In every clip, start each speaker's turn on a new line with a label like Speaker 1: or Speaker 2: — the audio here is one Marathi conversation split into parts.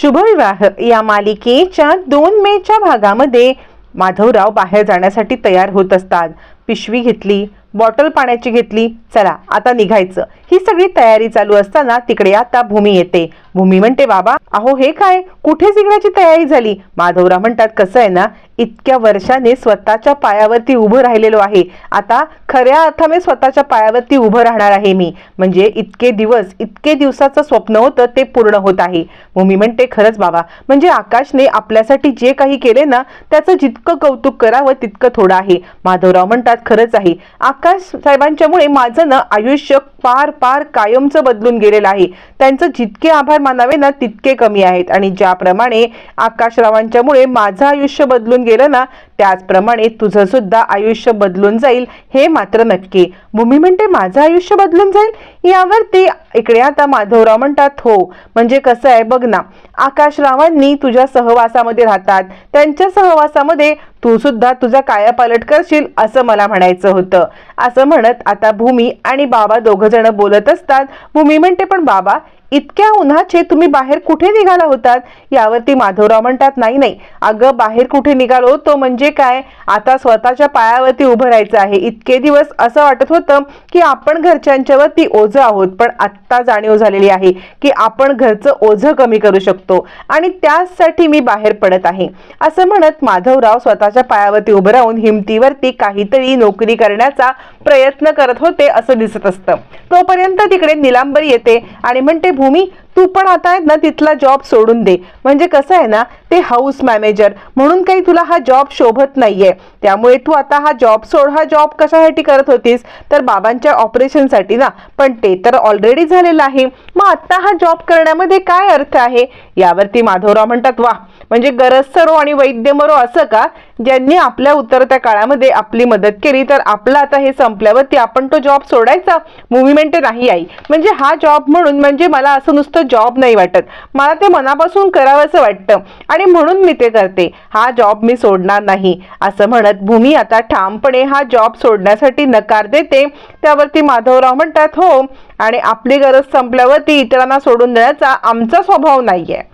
Speaker 1: शुभविवाह. या मालिकेच्या दोन मेच्या भागामध्ये माधवराव बाहेर जाण्यासाठी तयार होत असतात. पिशवी घेतली बॉटल पाण्याची घेतली. चला आता निघायचं. ही सगळी तयारी चालू असताना तिकडे आता भूमी येते. भूमी म्हणते बाबा अहो हे काय? कुठे जिंकण्याची तयारी झाली? माधवराव म्हणतात कसं आहे ना इतक्या वर्षाने स्वतःच्या पायावरती उभं राहिलेलो आहे. आता खऱ्या अर्थाने स्वतःच्या पायावरती उभं राहणार आहे मी. म्हणजे इतके दिवस इतके दिवसाचं स्वप्न होतं ते पूर्ण होत आहे. भूमी म्हणते खरंच बाबा म्हणजे आकाशने आपल्यासाठी जे काही केले ना त्याचं जितकं कौतुक करावं तितकं थोडं आहे. माधवराव म्हणतात खरंच आहे. आकाश साहेबांच्यामुळे माझं ना आयुष्य पार पार कायमचं बदलून गेलेलं आहे. त्यांचं जितके आभार मानावे ना तितके कमी आहेत. आणि ज्याप्रमाणे आकाशरावांच्यामुळे माझं आयुष्य बदलून गेलं ना त्याचप्रमाणे तुझं सुद्धा आयुष्य बदलून जाईल हे मात्र नक्की. भूमी म्हणते माझं आयुष्य बदलून जाईल? यावरती इकडे आता माधवराव म्हणतात हो म्हणजे कसं आहे बघ ना आकाशरावांनी तुझ्या सहवासामध्ये राहतात. त्यांच्या सहवासामध्ये तू सुद्धा तुझा कायापालट करशील असं मला म्हणायचं होतं. असं म्हणत आता भूमी आणि बाबा दोघ जण बोलत असतात. भूमी म्हणते पण बाबा इतक्या उन्हाचे तुम्ही बाहेर कुठे निघाला होतात? यावरती माधवराव म्हणतात नाही नाही. अगं बाहेर कुठे निघालो होतो म्हणजे काय? आता स्वतःच्या पायावरती उभं राहायचं आहे. इतके दिवस असं वाटत होतं की आपण घरच्यांच्यावरती ओझ आहोत पण आत्ता जाणीव झालेली आहे की आपण घरचं ओझं कमी करू शकतो आणि त्यासाठी मी बाहेर पडत आहे. असं म्हणत माधवराव स्वतःच्या पायावरती उभं राहून हिमतीवरती काहीतरी नोकरी करण्याचा प्रयत्न करत होते असं दिसत असतं. तोपर्यंत तिकडे निलांबरी येते आणि म्हणते भूमी तू पण आता आहे ना तिथला जॉब सोडून दे. म्हणजे कसं आहे ना ते हाऊस मॅनेजर म्हणून काही तुला हा जॉब शोभत नाहीये. त्यामुळे तू आता हा जॉब सोड हा जॉब कशासाठी करत होतीस? तर बाबांच्या ऑपरेशनसाठी ना. पण ते तर ऑलरेडी झालेलं आहे. मग आता हा जॉब करण्यामध्ये काय अर्थ आहे? यावरती माधवराव म्हणतात वा म्हणजे गरज सरो आणि वैद्य मरो असं का? ज्यांनी आपल्या उतरत्या काळामध्ये आपली मदत केली तर आपलं आता हे संपल्यावरती आपण तो जॉब सोडायचा मुव्हिमेंट नाही आई. म्हणजे हा जॉब म्हणून म्हणजे मला असं नुसतं जॉब नाही वाटत. मला ते मनापासून करावंसं वाटतं. आणि म्हणून मी ते करते. हा जॉब मी सोडणार नाही. असं म्हणत भूमी आता ठामपणे हा जॉब सोडण्यासाठी नकार देते. त्यावरती माधवराव म्हणतात हो आणि आपली गरज संपल्यावरती इतरांना सोडून देण्याचा आमचा स्वभाव नाही आहे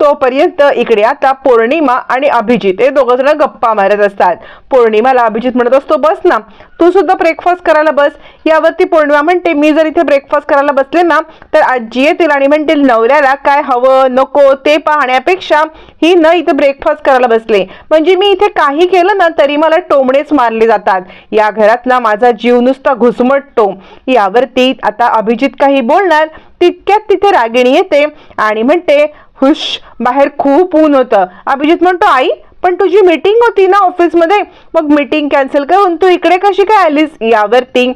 Speaker 1: तोपर्यंत इकडे आता पौर्णिमा आणि अभिजित हे दोघं जण गप्पा मारत असतात. पौर्णिमाला अभिजित म्हणत असतो बस ना तू सुद्धा ब्रेकफास्ट करायला बस. यावरती पौर्णिमा म्हणते मी जर इथे ब्रेकफास्ट करायला बसले ना तर आजी येतील आणि म्हणतील नवऱ्याला काय हवं नको ते पाहण्यापेक्षा ही न इथे ब्रेकफास्ट करायला बसले. म्हणजे मी इथे काही केलं ना तरी मला टोमणेच मारले जातात. या घरातला माझा जीव नुसता घुसमटतो. यावरती आता अभिजित काही बोलणार तितक्यात तिथे रागिणी येते आणि म्हणते हुश बाहेर खूप ऊन होतं. अभिजित म्हणतो आई पण तुझी मीटिंग होती ना ऑफिसमध्ये मग मीटिंग कॅन्सल करून तू इकडे कशी काय आलीस? यावरती.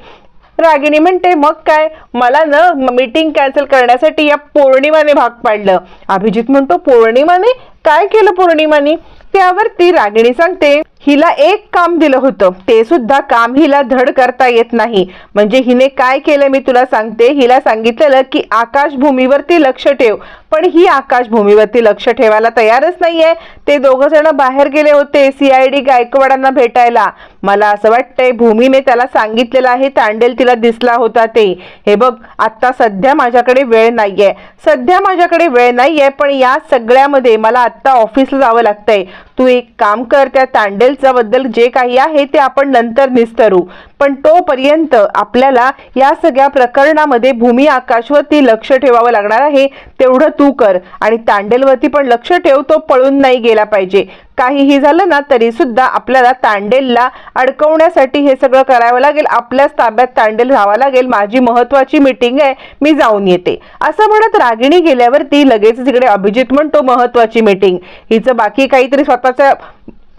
Speaker 1: रागिणी म्हणते मग काय? मला ना मीटिंग कॅन्सल करण्यासाठी या पौर्णिमाने भाग पाडलं. अभिजित म्हणतो पौर्णिमाने? काय केलं पौर्णिमाने? त्यावरती रागिणी सांगते हिला एक काम दिलं होतं. ते सुद्धा काम हिला धड करता येत नाही. म्हणजे हिने काय केलं मी तुला सांगते? हिला सांगितलेलं की आकाशभूमीवरती लक्ष ठेव. पण ही आकाशभूमीवरती लक्ष ठेवायला तयारच नाहीये. ते दोघं जण बाहेर गेले होते सीआयडी गायकवाडांना भेटायला. मला असं वाटतंय भूमीने त्याला सांगितलेलं आहे तांडेल तिला दिसला होता ते. हे बघ आता सध्या माझ्याकडे वेळ नाहीये. सध्या माझ्याकडे वेळ नाहीये पण या सगळ्यामध्ये मला आता ऑफिसला जावं लागतंय. तू एक काम कर त्या तांडेलचा बद्दल जे काही आहे ते आपण नंतर निस्तरू. पण तोपर्यंत आपल्याला या सगळ्या प्रकरणामध्ये भूमी आकाशवरती लक्ष ठेवावं लागणार आहे तेवढं तू कर. आणि तांडेलवरती पण लक्ष ठेव तो पळून नाही गेला पाहिजे. काहीही झालं ना तरी सुद्धा आपल्याला तांडेलला अडकवण्यासाठी हे सगळं करावं लागेल. आपल्याच ताब्यात तांडेल राहावं लागेल. माझी महत्वाची मीटिंग आहे मी जाऊन येते. असं म्हणत रागिणी गेल्यावरती लगेच तिकडे अभिजित म्हणतो महत्वाची मीटिंग. हिचं बाकी काहीतरी स्वतः स्वतःच्या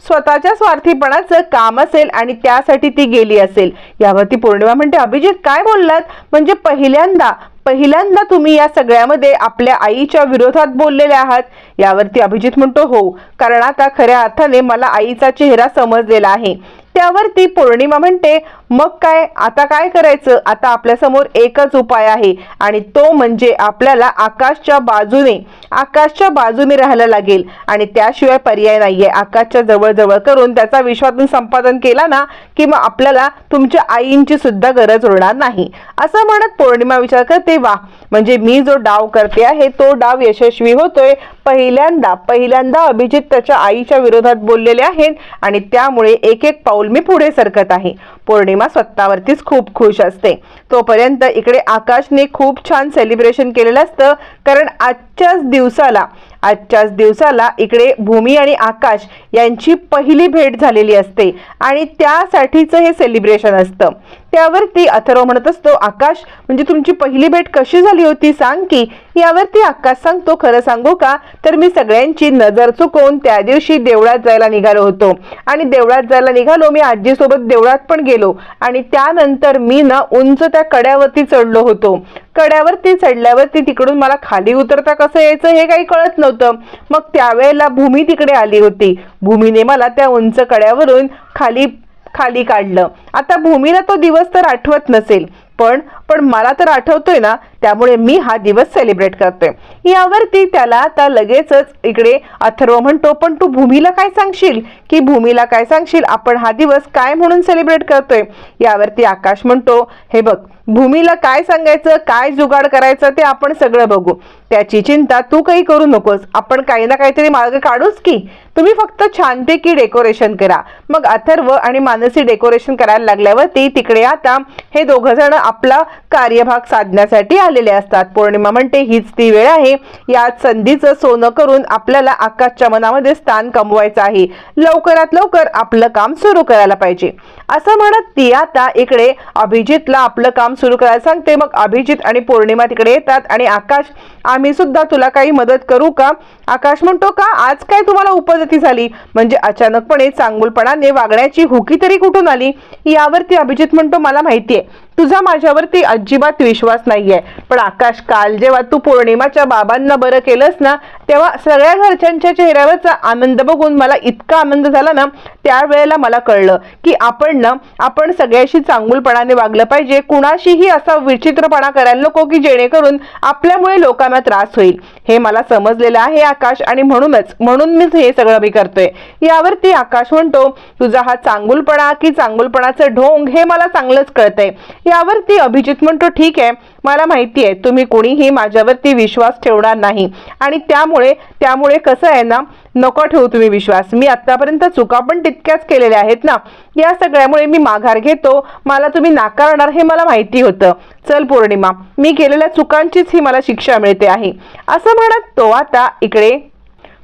Speaker 1: स्वतःच्या स्वार्थीपणाचं काम असेल आणि त्यासाठी ती गेली असेल. यावरती पौर्णिमा म्हणते अभिजित काय बोललात? म्हणजे पहिल्यांदा पहिल्यांदा तुम्ही या सगळ्यामध्ये आपल्या आईच्या विरोधात बोललेले आहात. यावरती अभिजित म्हणतो हो कारण आता खऱ्या अर्थाने मला आईचा चेहरा समजलेला आहे. त्यावरती पौर्णिमा म्हणते मग काय? आता काय करायचं? आता आपल्यासमोर एकच उपाय आहे आणि तो म्हणजे आपल्याला आकाशच्या बाजूने आकाशच्या बाजूने राहायला लागेल. आणि त्याशिवाय पर्याय नाहीये. आकाशच्या जवळ जवळ करून त्याचा विश्वातून संपादन केला ना की मग आपल्याला तुमच्या आईंची सुद्धा गरज उरणार नाही. असं म्हणत पौर्णिमा विचार करते वा म्हणजे मी जो डाव करते आहे तो डाव यशस्वी होतोय. पहिल्यांदा पहिल्यांदा अभिजित त्याच्या आईच्या विरोधात बोललेले आहेत आणि त्यामुळे एक एक पाऊल मी पुढे सरकत आहे. पौर्णिमा स्वतःवरतीच खूप खुश असते. तोपर्यंत इकडे आकाशने खूप छान सेलिब्रेशन केलेलं असतं. कारण आजच्याच दिवसाला आजच्याच दिवसाला इकडे भूमी आणि आकाश यांची पहिली भेट झालेली असते आणि त्यासाठीचं हे सेलिब्रेशन असतं. त्यावरती अथर्व म्हणत असतो आकाश म्हणजे तुमची पहिली भेट कशी झाली होती? सांग की. यावरती आकाश सांगतो खरं सांगू का? तर मी सगळ्यांची नजर चुकवून त्या दिवशी देवळात जायला निघालो होतो. आणि देवळात जायला निघालो मी आजीसोबत देवळात पण गेलो. आणि त्यानंतर मी ना उंच त्या कड्यावरती चढलो होतो. कड्यावरती चढल्यावरती तिकडून मला खाली उतरता कसं यायचं हे काही कळत नव्हतं. मग त्यावेळेला भूमी तिकडे आली होती. भूमीने मला त्या उंच कड्यावरून खाली खाली काढलं. आता भूमीला तो दिवस तर आठवत नसेल. पण पण मला तर आठवतोय ना त्यामुळे मी हा दिवस सेलिब्रेट करतोय. यावरती त्याला आता लगेचच इकडे अथर्व म्हणतो पण तू भूमीला काय सांगशील? की भूमीला काय सांगशील? आपण हा दिवस काय म्हणून सेलिब्रेट करतोय? यावरती आकाश म्हणतो हे बघ भूमीला काय सांगायचं काय जुगाड करायचं ते आपण सगळं बघू. त्याची चिंता तू काही करू नकोस. आपण काही ना काहीतरी मार्ग काढूच की. तुम्ही फक्त छानपैकी डेकोरेशन करा. मग अथर्व आणि मानसी डेकोरेशन करायला लागल्यावरती तिकडे आता हे दोघं जण आपला कार्यभाग साधण्यासाठी आलेले असतात. पौर्णिमा म्हणते हीच ती वेळ आहे. यात संधीचं सोनं करून आपल्याला आकाशच्या मनामध्ये स्थान कमवायचं आहे. लवकरात लवकर आपलं काम सुरू करायला पाहिजे. असं म्हणत ती आता इकडे अभिजितला आपलं काम सुरू करायला सांगते. मग अभिजित आणि पौर्णिमा तिकडे येतात आणि आकाश आम्ही सुद्धा तुला काही मदत करू का? आकाश म्हणतो का? आज काय तुम्हाला उपज उपजती झाली. म्हणजे अचानकपणे चांगुलपणाने वागण्याची हुकी तरी कुठून आली? यावरती अभिजित म्हणतो मला माहितीये. तुझा माझ्यावरती अजिबात विश्वास नाहीये. पण आकाश काल जेव्हा तू पौर्णिमाच्या बाबांना बरं केलंस ना तेव्हा सगळ्या घरच्यांच्या चेहऱ्यावरचा आनंद बघून मला इतका आनंद झाला ना त्यावेळेला मला कळलं की आपण ना आपण सगळ्याशी चांगुलपणाने वागलं पाहिजे. कुणाशीही असा विचित्रपणा करायला नको की जेणेकरून आपल्यामुळे लोकांना त्रास होईल. हे मला समजलेलं आहे आकाश आणि म्हणूनच म्हणून मी हे सगळं मी करतोय. यावरती आकाश म्हणतो तुझा हा चांगुलपणा की चांगुलपणाचं ढोंग हे मला चांगलंच कळतंय. यावरती अभिजित म्हणतो ठीक आहे मला माहिती आहे तुम्ही कोणीही माझ्यावरती विश्वास ठेवणार नाही. आणि त्यामुळे त्यामुळे कसं आहे ना नको ठेवू तुम्ही विश्वास. मी आतापर्यंत चुका पण तितक्याच केलेल्या आहेत ना. या सगळ्यामुळे मी माघार घेतो. मला तुम्ही नाकारणार हे मला माहिती होतं. चल पौर्णिमा मी केलेल्या चुकांचीच ही मला शिक्षा मिळते आहे. असं म्हणत तो आता इकडे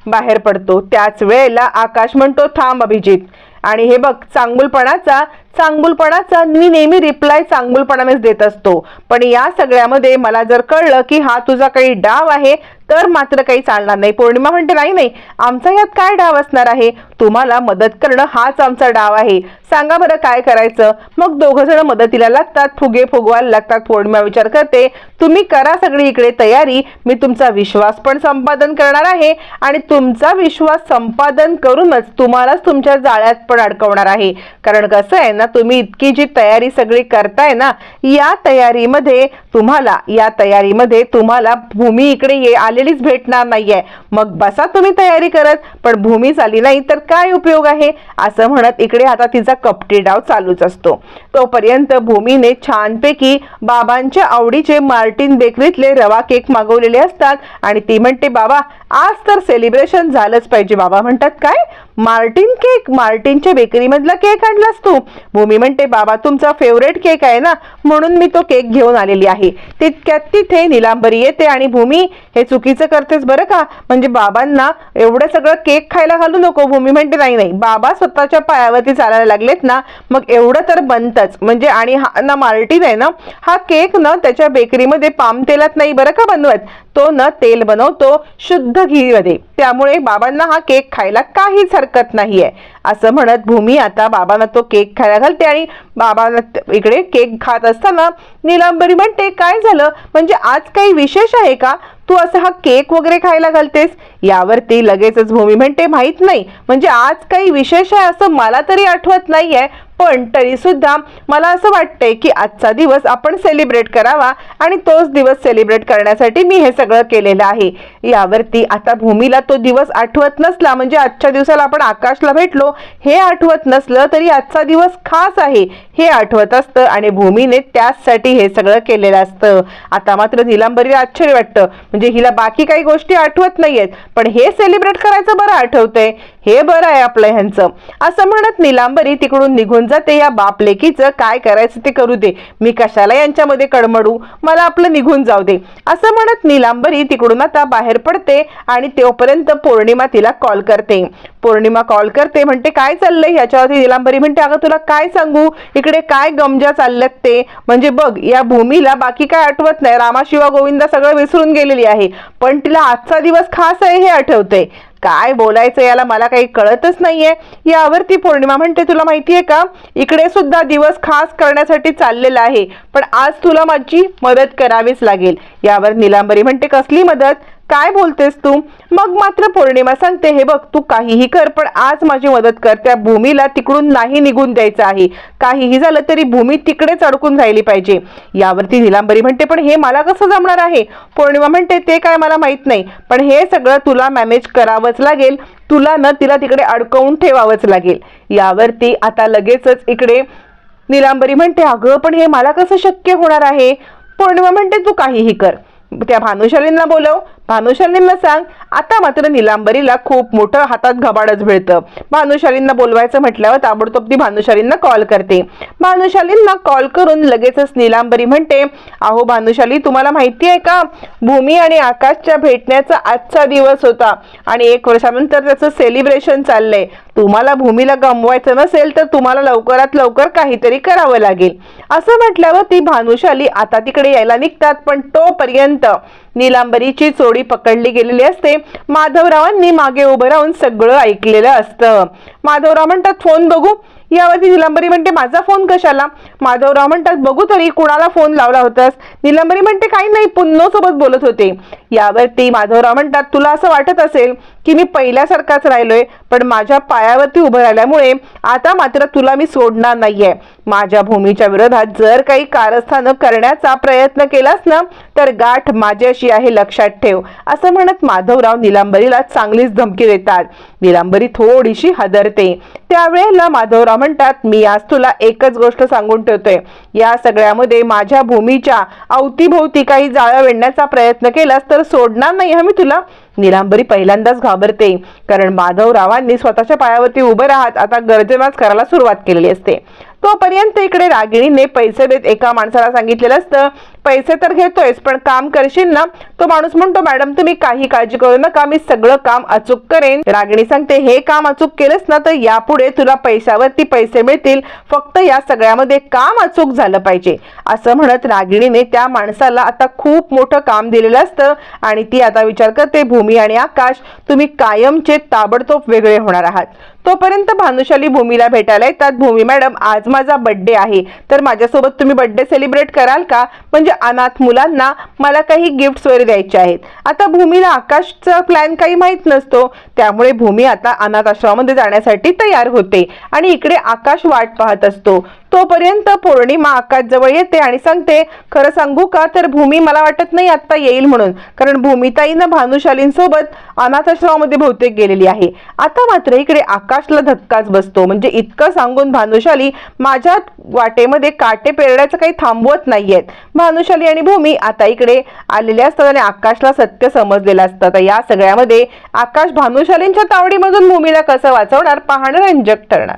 Speaker 1: बाहेर पडतो. त्याच वेळेला आकाश म्हणतो थांब अभिजित. आणि हे बघ चांगुलपणाचा चांगुलपणाचा मी नेहमी रिप्लाय चांगुलपणानेच देत असतो. पण या सगळ्यामध्ये मला जर कळलं की हा तुझा काही डाव आहे तर मात्र काही चालणार नाही. पौर्णिमा म्हणते नाही नाही आमचा यात काय डाव असणार आहे? तुम्हाला मदत करणं हाच आमचा डाव आहे. सांगा बरं काय करायचं? मग दोघ जण मदतीला लागतात फुगे फुगवायला लागतात. पौर्णिमा विचार करते तुम्ही करा सगळी इकडे तयारी. मी तुमचा विश्वास पण संपादन करणार आहे आणि तुमचा विश्वास संपादन करूनच तुम्हालाच तुमच्या जाळ्यात पण अडकवणार आहे. कारण कसं आहे ना तुम्ही इतकी जी तयारी सगळी करताय ना या तयारीमध्ये तुम्हाला या तयारीमध्ये तुम्हाला भूमी इकडे ये आलेलीच भेटणार नाहीये. मग बसा तुम्ही तयारी करत पण भूमी झाली नाही तर काय उपयोग आहे? असं म्हणत इकडे आता तिचा कपटी डाव चालूच असतो. तोपर्यंत भूमीने छानपैकी बाबांच्या आवडीचे मार्टिन बेकरीतले रवा केक मागवलेले असतात आणि ती म्हणते बाबा आज तर सेलिब्रेशन झालंच पाहिजे. बाबा म्हणतात काय? मार्टिन केक मार्टिनच्या बेकरीमधला केक आणलास तू? भूमी म्हणते बाबा तुमचा फेवरेट केक आहे ना? म्हणून मी तो केक घेऊन आलेली आहे. तितक्यात तिथे निलांबरी येते आणि भूमी हे चुकीचं करतेस बरं का? म्हणजे बाबांना एवढं सगळं केक खायला घालू नको. भूमी म्हणते नाही नाही. बाबा स्वतःच्या पायावरती चालायला लागलेत ना मग एवढं तर बनतच. म्हणजे आणि हा ना मार्टिन आहे ना हा केक ना त्याच्या बेकरीमध्ये पाम तेलात नाही बरं का बनवत? तो ना तेल बनवतो शुद्ध घीमध्ये. त्यामुळे बाबांना हा केक खायला काहीच हरकत नाहीये. असं म्हणत भूमी आता बाबांना तो केक खायला घालते आणि बाबांना इकडे केक खात असताना निलांबरी म्हणते काय झालं? म्हणजे आज काही विशेष आहे का? तू असा हा केक वगैरे खायला घालतेस? यावरती लगेचच भूमी म्हणते माहीत नाही. म्हणजे आज काही विशेष आहे असं मला तरी आठवत नाहीये. पण तरीसुद्धा मला असं वाटतंय की आजचा दिवस आपण सेलिब्रेट करावा आणि तोच दिवस सेलिब्रेट करण्यासाठी मी हे सगळं केलेलं आहे. यावरती आता भूमीला तो दिवस आठवत नसला म्हणजे आजच्या दिवसाला आपण आकाशला भेटलो हे आठवत नसलं तरी आजचा दिवस खास आहे. हे आठवत असतं आणि भूमीने त्याचसाठी हे सगळं केलेलं असतं. आता मात्र निलांबरीला आश्चर्य वाटतं. म्हणजे हिला बाकी काही गोष्टी आठवत नाहीयेत पण हे सेलिब्रेट करायचं बरं आठवतंय. हे बरं आहे आपलं ह्यांचं. असं म्हणत निलांबरी तिकडून निघून जाते या बाप लेकीचं काय करायचं ते करू दे. मी कशाला यांच्यामध्ये कडमडू? मला आपलं निघून जाऊ दे. असं म्हणत निलांबरी तिकडून आता बाहेर पडते आणि तोपर्यंत पौर्णिमा तिला कॉल करते. पौर्णिमा कॉल करते म्हणते काय चाललंय? ह्याच्यावरती निलांबरी म्हणते अगं तुला काय सांगू? इकडे काय गमजा चालल्यात ते? म्हणजे बघ या भूमीला बाकी काय आठवत नाही. रामाशिवा गोविंदा सगळं विसरून गेलेली आहे. पण तिला आजचा दिवस खास आहे हे आठवतंय. काय बोलायचं याला मला काही कळतच नाहीये. यावरती पौर्णिमा म्हणते तुला माहितीये का? इकडे सुद्धा दिवस खास करण्यासाठी चाललेला आहे. पण आज तुला माझी मदत करावीच लागेल. यावर निलांबरी म्हणते कसली मदत? काय बोलतेस तू? मग मात्र पौर्णिमा सांगते हे बघ तू काहीही कर पण आज माझी मदत कर. त्या भूमीला तिकडून नाही निघून द्यायचं आहे. काहीही झालं तरी भूमी तिकडेच अडकून राहिली पाहिजे. यावरती निलांबरी म्हणते पण हे मला कसं जमणार आहे? पौर्णिमा म्हणते ते काय मला माहीत नाही पण हे सगळं तुला मॅनेज करावंच लागेल. तुला न तिला तिकडे अडकवून ठेवावंच लागेल. यावरती आता लगेचच इकडे निलांबरी म्हणते अगं पण हे मला कसं शक्य होणार आहे? पौर्णिमा म्हणते तू काहीही कर. त्या भानुशालींना बोलव भानुशालींना सांग आता मात्र निलांबरीला खूप मोठं हातात घबाडच मिळतं. भानुशालींना बोलवायचं म्हटल्यावर ताबडतोब ती भानुशालींना कॉल करते. भानुशालींना कॉल करून लगेचच निलांबरी म्हणते अहो भानुशाली तुम्हाला माहिती आहे का? भूमी आणि आकाशच्या भेटण्याचा आजचा दिवस होता आणि एक वर्षानंतर त्याचं सेलिब्रेशन चाललंय. तुम्हाला भूमीला गमवायचं नसेल तर तुम्हाला लवकरात लवकर काहीतरी करावं लागेल. असं म्हटल्यावर ती भानुशाली आता तिकडे यायला निघतात पण तोपर्यंत निलांबरीची चोडी पकडली गेलेली असते. माधवरावांनी मागे उभं राहून सगळं ऐकलेलं असतं. माधवराव म्हणतात फोन बघू. यावरती निलंबरी म्हणते माझा फोन कशाला? माधवराव म्हणतात बघू तरी कुणाला फोन लावला होतास. निलंबरी म्हणते काही नाही पुन्नो सोबत बोलत होते. यावरती माधवराव म्हणतात तुला असं वाटत असेल की मी पहिल्यासारखाच राहिलोय पण माझ्या पायावरती उभं राहिल्यामुळे आता मात्र तुला मी सोडणार नाहीये. माझ्या भूमीच्या विरोधात जर काही कारस्थानं करण्याचा प्रयत्न केलास ना तर गाठ माझ्याशी आहे लक्षात ठेव. असं म्हणत माधवराव निलंबरीला चांगलीच धमकी देतात. निलांबरी थोडीशी हादरते. त्यावेळेला माधवराव म्हणतात मी आज तुला एकच गोष्ट सांगून ठेवतोय. या सगळ्यामध्ये माझ्या भूमीच्या अवतीभोवती काही जाळं वेढण्याचा प्रयत्न केलास तर सोडणार नाही हा मी तुला? निलांबरी पहिल्यांदाच घाबरते. कारण माधवरावांनी स्वतःच्या पायावरती उभं राहत आता गर्जमाच करायला सुरुवात केलेली असते. तोपर्यंत इकडे रागिणीने पैसे देत एका माणसाला सांगितलेलं असतं पैसे तर घेतोयस पण काम करशील ना? तो माणूस म्हणतो मॅडम तुम्ही काही काळजी करू नका मी सगळं काम अचूक करेन. रागिणी सांगते हे काम अचूक केलंस ना तर यापुढे तुला पैशावरती पैसे मिळतील. फक्त या सगळ्यामध्ये काम अचूक झालं पाहिजे. असं म्हणत रागिणीने त्या माणसाला आता खूप मोठं काम दिलेलं असतं आणि ती आता विचार करते भूमी आणि आकाश तुम्ही कायमचे ताबडतोब वेगळे होणार आहात. तोपर्यंत भानुशाली भूमीला भेटायला येतात भूमी मॅडम आज माझा बड्डे आहे. तर माझ्यासोबत तुम्ही बड्डे सेलिब्रेट कराल का? म्हणजे अनाथ मुलांना मला काही गिफ्ट्स वगैरे द्यायचे आहेत. आता भूमीला आकाशचा प्लॅन काही माहीत नसतो. त्यामुळे भूमी आता अनाथ आश्रमामध्ये जाण्यासाठी तयार होते. आणि इकडे आकाश वाट पाहत असतो. तोपर्यंत पौर्णिमा आकाश जवळ येते आणि सांगते खरं सांगू का? तर भूमी मला वाटत नाही आता येईल म्हणून. कारण भूमिताईनं भानुशालींसोबत अनाथाश्रमामध्ये बहुतेक गेलेली आहे. आता मात्र इकडे आकाशला धक्काच बसतो. म्हणजे इतकं सांगून भानुशाली माझ्या वाटेमध्ये काटे पेरण्याचं काही थांबवत नाहीयेत. भानुशाली आणि भूमी आता इकडे आलेले असतात आणि आकाशला सत्य समजलेलं असतं. तर या सगळ्यामध्ये आकाश भानुशालींच्या तावडीमधून भूमीला कसं वाचवणार? पाहणं रंजक ठरणार.